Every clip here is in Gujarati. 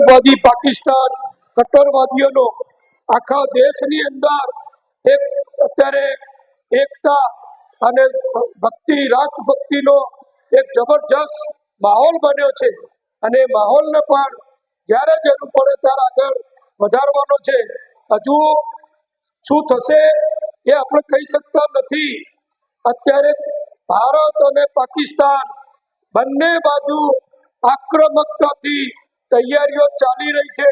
આતંકવાદી પાકિસ્તાન કટ્ટરવાદીઓનો આખા દેશની અંદર એક અત્યારે એકતા અને ભક્તિ, રાષ્ટ્રભક્તિનો એક જબરજસ્ત માહોલ બન્યો છે. અને માહોલને પણ જ્યારે જરૂર પડે ત્યારે આગળ વધારવાનો છે. હજુ શું થશે એ આપણે કહી શકતા નથી. અત્યારે ભારત અને પાકિસ્તાન બંને બાજુ આક્રમકતાથી તૈયારીઓ ચાલી રહી છે.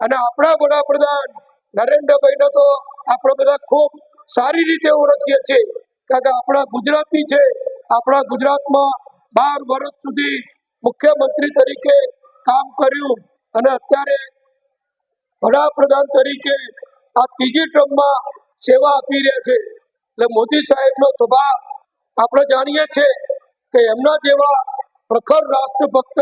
અને આપણા વડાપ્રધાન નરેન્દ્રભાઈને તો આપણે બધા ખૂબ સારી રીતે ઓળખીએ છીએ. કારણ કે આપણા ગુજરાતી છે. આપણા ગુજરાતમાં બાર વર્ષ સુધી મુખ્યમંત્રી તરીકે કામ કર્યું. અને અત્યારે વડાપ્રધાન તરીકે આ ત્રીજી ટર્મમાં સેવા આપી રહ્યા છે. એટલે મોદી સાહેબનો સ્વભાવ આપણે જાણીએ છીએ કે એમના જેવા પ્રખર રાષ્ટ્રભક્ત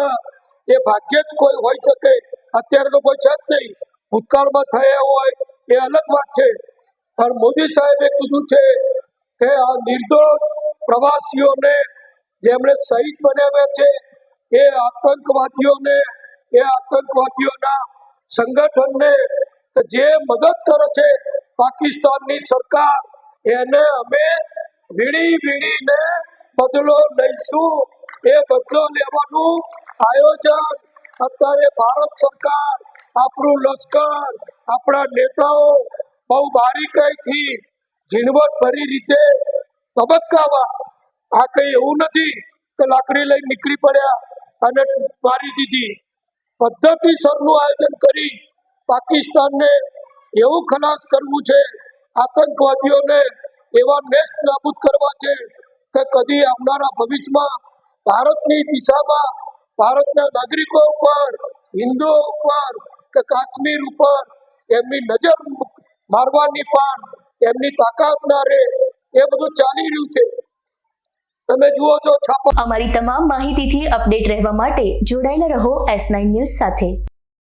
એ ભાગ્યે જ કોઈ હોઈ શકે. અત્યારે તો કોઈ છે જ નહીં. ભૂતકાળમાં થયા હોય એ અલગ વાત છે. પણ મોદી સાહેબે કીધું છે કે આ નિર્દોષ પ્રવાસીઓને જેમણે શહીદ બનાવ્યા છે, એ આતંકવાદીઓને, એ આતંકવાદીઓના સંગઠનને જે મદદ કરે છે પાકિસ્તાનની સરકાર, એને અમે વીણી વીણીને બદલો લઈશું. એ બદલો લેવાનું આયોજન અત્યારે ભારત સરકાર, આપણું લશ્કર, આપણા નેતાઓ બહુ બારીકાઈથી ઝીણવટ ભરી રીતે તબક્કામાં આ કઈ એવું નથી કે લાકડી લઈ નીકળી પડ્યા અને મારી દીધી. પદ્ધતિસરનું આયોજન કરી પાકિસ્તાનને એવું ખલાસ કરવું છે, આતંકવાદીઓને એવા નેસ નાબૂદ કરવા છે કે કદી આવનારા ભવિષ્યમાં ભારતની દિશામાં ભારતના નાગરિકો ઉપર, હિન્દુઓ ઉપર કે કાશ્મીર ઉપર એમની નજર મારવાની પણ એમની તાકાત ના રહે એ બધું ચાલી રહ્યું છે. તમે જુઓ છો છાપો અમારી તમામ માહિતીથી અપડેટ રહેવા માટે જોડાયેલા રહો એસ નાઇન ન્યૂઝ સાથે.